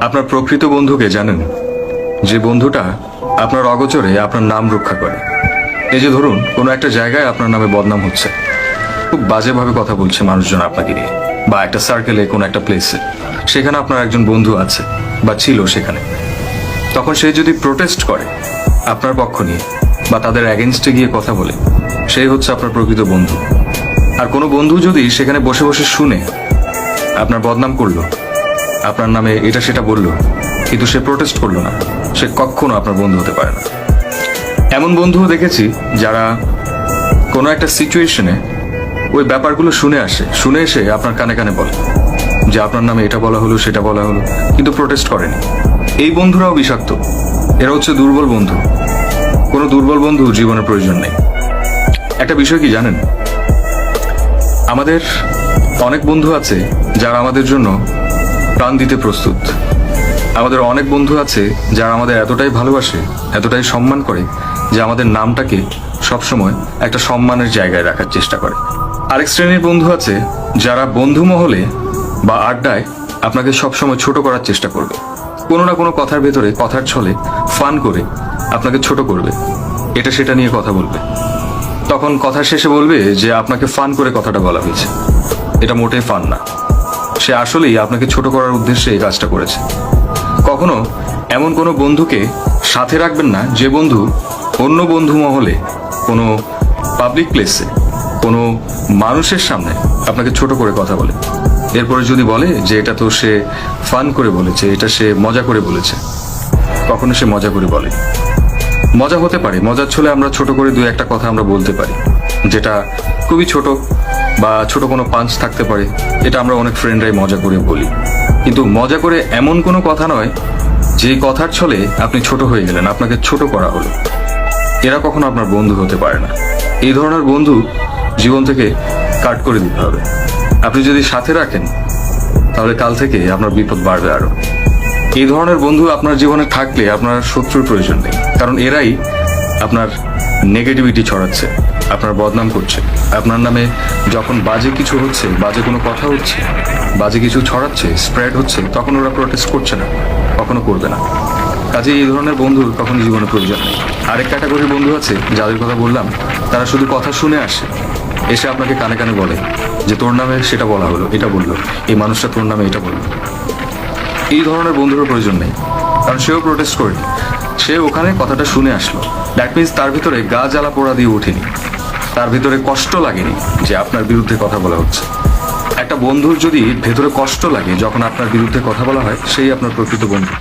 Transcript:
আপনার প্রকৃত বন্ধুকে জানেন। যে বন্ধুটা আপনার অগোচরে আপনার নাম রক্ষা করে। এই যে ধরুন, কোনো একটা জায়গায় আপনার নামে বদনাম হচ্ছে। খুব বাজেভাবে কথা বলছে মানুষজন আপনাকে নিয়ে। বা একটা সার্কেলে কোনো একটা প্লেসে সেখানে আপনার একজন বন্ধু আছে, বা ছিল সেখানে। তখন সে যদি প্রোটেস্ট করে আপনার পক্ষ নিয়ে, বা তাদের অ্যাগেনস্টে গিয়ে কথা বলে সেই হচ্ছে আপনার প্রকৃত বন্ধু। আর কোনো বন্ধু যদি সেখানে বসে বসে শুনে আপনার বদনাম করল আপনার নামে এটা সেটা বলল, কিন্তু সে প্রোটেস্ট করল না। সে কখনো আপনার বন্ধু হতে পারে না। এমন বন্ধুও দেখেছি যারা কোনো একটা সিচুয়েশনে ওই ব্যাপারগুলো শুনে আসে, শুনে এসে আপনার কানে কানে বলে যে আপনার নামে এটা বলা হলো, সেটা বলা হলো, কিন্তু প্রোটেস্ট করেনি। এই বন্ধুরাও বিষাক্ত। এরা হচ্ছে দুর্বল বন্ধু। কোনো দুর্বল বন্ধু জীবনের প্রয়োজন নেই। একটা বিষয় কি জানেন? আমাদের অনেক বন্ধু আছে যারা আমাদের জন্য প্রাণ দিতে প্রস্তুত। আমাদের অনেক বন্ধু আছে যারা আমাদের এতটাই ভালোবাসে, এতটাই সম্মান করে যে আমাদের নামটাকে সবসময় একটা সম্মানের জায়গায় রাখার চেষ্টা করে। আরেক শ্রেণির বন্ধু আছে যারা বন্ধু মহলে বা আড্ডায় আপনাকে সবসময় ছোট করার চেষ্টা করবে। কোনো না কোনো কথার ভেতরে, কথার ছলে ফান করে আপনাকে ছোট করবে। এটা সেটা নিয়ে কথা বলবে। তখন কথা শেষে বলবে যে আপনাকে ফান করে কথাটা বলা হয়েছে। এটা মোটেই ফান না। সে আসলেই আপনাকে ছোট করার উদ্দেশ্যে এই কাজটা করেছে। কখনো এমন কোনো বন্ধুকে সাথে রাখবেন না, যে বন্ধু অন্য বন্ধু মহলে, কোনো পাবলিক প্লেসে কোনো মানুষের সামনে আপনাকে ছোট করে কথা বলে। এরপরে যদি বলে যে এটা তো সে ফান করে বলেছে, এটা সে মজা করে বলেছে, কখনো সে মজা করে বলে। মজা হতে পারে, মজার ছলে আমরা ছোট করে দু একটা কথা আমরা বলতে পারি, যেটা খুবই ছোট বা ছোট কোনো পাঞ্চ থাকতে পারে, এটা আমরা অনেক ফ্রেন্ডরাই মজা করে বলি। কিন্তু মজা করে এমন কোনো কথা নয়, যে কথার ছলে আপনি ছোট হয়ে গেলেন, আপনাকে ছোট করা হলো। এরা কখনো আপনার বন্ধু হতে পারে না। এই ধরনের বন্ধু জীবন থেকে কাট করে দিতে হবে। আপনি যদি সাথে রাখেন, তাহলে কাল থেকে আপনার বিপদ বাড়বে আরও। এই ধরনের বন্ধু আপনার জীবনে থাকলে আপনার শত্রুর প্রয়োজন নেই। কারণ এরাই আপনার নেগেটিভিটি ছড়াচ্ছে। আপনার বদনাম করছে। আপনার নামে যখন বাজে কিছু হচ্ছে, বাজে কোনো কথা হচ্ছে, বাজে কিছু ছড়াচ্ছে স্প্রেড হচ্ছে, তখন ওরা প্রোটেস্ট করছে না, কখনো করবে না। কাজে এই ধরনের বন্ধুর কখনো জীবনে প্রয়োজন নেই। আরেক ক্যাটাগরির বন্ধু আছে, যাদের কথা বললাম, তারা শুধু কথা শুনে আসে। এসে আপনাকে কানে কানে বলে যে, তোর নামে সেটা বলা হলো, এটা বলল, এই মানুষটা তোর নামে এটা বলল। এই ধরনের বন্ধুরও প্রয়োজন নেই, কারণ সেও প্রোটেস্ট করেনি। সে ওখানে কথাটা শুনে আসলো। দ্যাট মিনস তার ভিতরে গা জ্বালা পোড়া দিয়ে ওঠেনি। তার ভিতরে কষ্ট লাগেনি যে আপনার বিরুদ্ধে কথা বলা হচ্ছে। একটা বন্ধুর যদি ভেতরে কষ্ট লাগে, যখন আপনার বিরুদ্ধে কথা বলা হয়, সেই আপনার প্রকৃত বন্ধু।